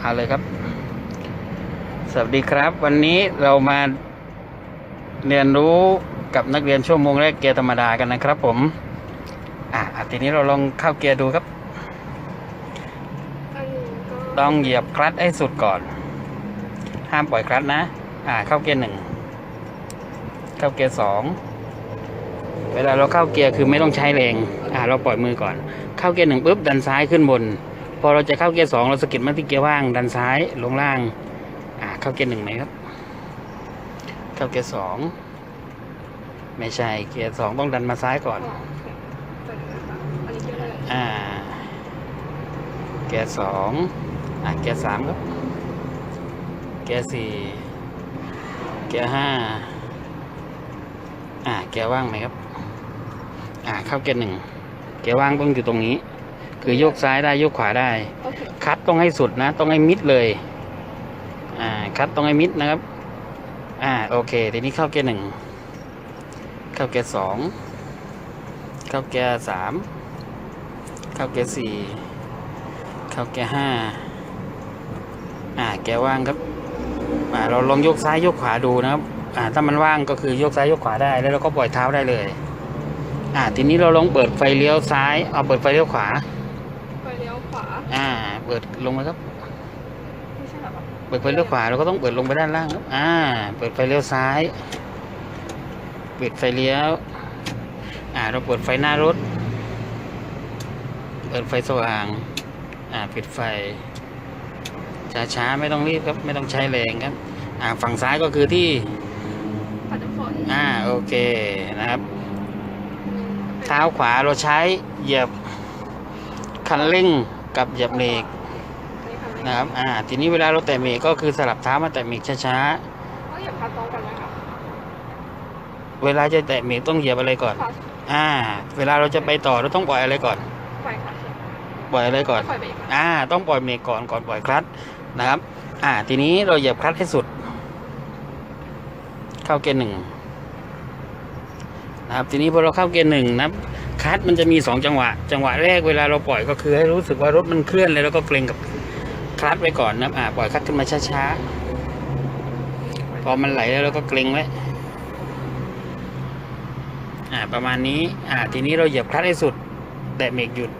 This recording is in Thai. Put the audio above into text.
เอาเลยครับ สวัสดีครับ วันนี้เรามาเรียนรู้กับนักเรียนชั่วโมงแรกเกียร์ธรรมดากันนะครับ ผมอะอะทีนี้เราลองเข้าเกียร์ดูครับ ต้องเหยียบคลัตช์ให้สุดก่อน ห้ามปล่อยคลัตช์นะ อ่า เข้าเกียร์หนึ่ง เข้าเกียร์สองเวลาเราเข้าเกียร์คือไม่ต้องใช้แรง อ่า เราปล่อยมือก่อน เข้าเกียร์หนึ่งปุ๊บดันซ้ายขึ้นบน พอเราจะเข้าเกียร์สองเราสะกิดมาที่เกียร์ว่างดันซ้ายลงล่าง อ่าเข้าเกียร์หนึ่งไหมครับ เข้าเกียร์สองไม่ใช่เกียร์สองต้องดันมาซ้ายก่อนอ๋อโอเคเปิดนะคะอันนี้เกี่ยวอะไรอ่า เกียร์สองอ่าเกียร์สามครับ เกียร์สี่เกียร์ห้าอ่าเกียร์ว่างไหมครับ อ่าเข้าเกียร์หนึ่งเกียร์ว่างต้องอยู่ตรงนี้ คือโยกซ้ายได้โยกขวาได้โอเคคัดต้องให้สุดนะ ต้องให้มิดเลย อ่า คัดต้องให้มิดนะครับ อ่า โอเค ทีนี้เข้าเกียร์หนึ่ง เข้าเกียร์สอง เข้าเกียร์สาม เข้าเกียร์สี่ เข้าเกียร์ห้า อ่า แกยร์ว่างครับ อ่า เราลองยกซ้ายยกขวาดูนะครับ อ่า ถ้ามันว่างก็คือยกซ้ายยกขวาได้ แล้วเราก็ปล่อยเท้าได้เลยอ่าทีนี้เราลองเปิดไฟเลี้ยวซ้าย เอาเปิดไฟเลี้ยวขวาไปเลี้ย วขวาอ่า เปิดลงมาครับไม่ใช่เหรอครับเปิดไฟเลี้ยวขวาเราก็ต้องเปิดลงไปด้านล่างครับ อ่า เปิดไฟเลี้ยวซ้ายปิดไฟเลี้ยว อ่า เราเปิดไฟหน้ารถ เปิดไฟสว่าง อ่า ปิดไฟ ช้าๆ ไม่ต้องรีบครับ ไม่ต้องใช้แรงครับ อ่า ฝั่งซ้ายก็คือที่ปัดน้ำฝนอ่า โอเค นะครับ เท้าขวาเราใช้เหยียบคันเร่ง กับเหยียบเบรกนี่ค่ะนะครับ อ่า ทีนี้เวลาเราแตะเบรกก็คือสลับเท้ามาแตะเบรกช้าเขาเหยียบขาตรงกันไหมคะๆเวลาจะแตะเบรกต้องเหยียบอะไรก่อนขาอ่า เวลาเราจะไปต่อเราต้องปล่อยอะไรก่อน ปล่อยขาเฉยปล่อยอะไรก่อนปล่อยเบรกอะอ่า ต้องปล่อยเบรกก่อนก่อนปล่อยคลัตช์นะครับ อ่า ทีนี้เราเหยียบคลัตช์ให้สุด เข้าเกียร์หนึ่งนะครับ ทีนี้พอเราเข้าเกียร์หนึ่งนะ คัดมันจะมีสองจังหวะ จังหวะแรกเวลาเราปล่อยก็คือให้รู้สึกว่ารถมันเคลื่อนเลยแล้วก็เกรงกับคลัดไว้ก่อนนะอ่าปล่อยคลัดขึ้นมาช้าๆ พอมันไหลแล้วเราก็เกรงไว้อ่าประมาณนี้อ่าทีนี้เราเหยียบคลัดให้สุด แตะเบรกหยุด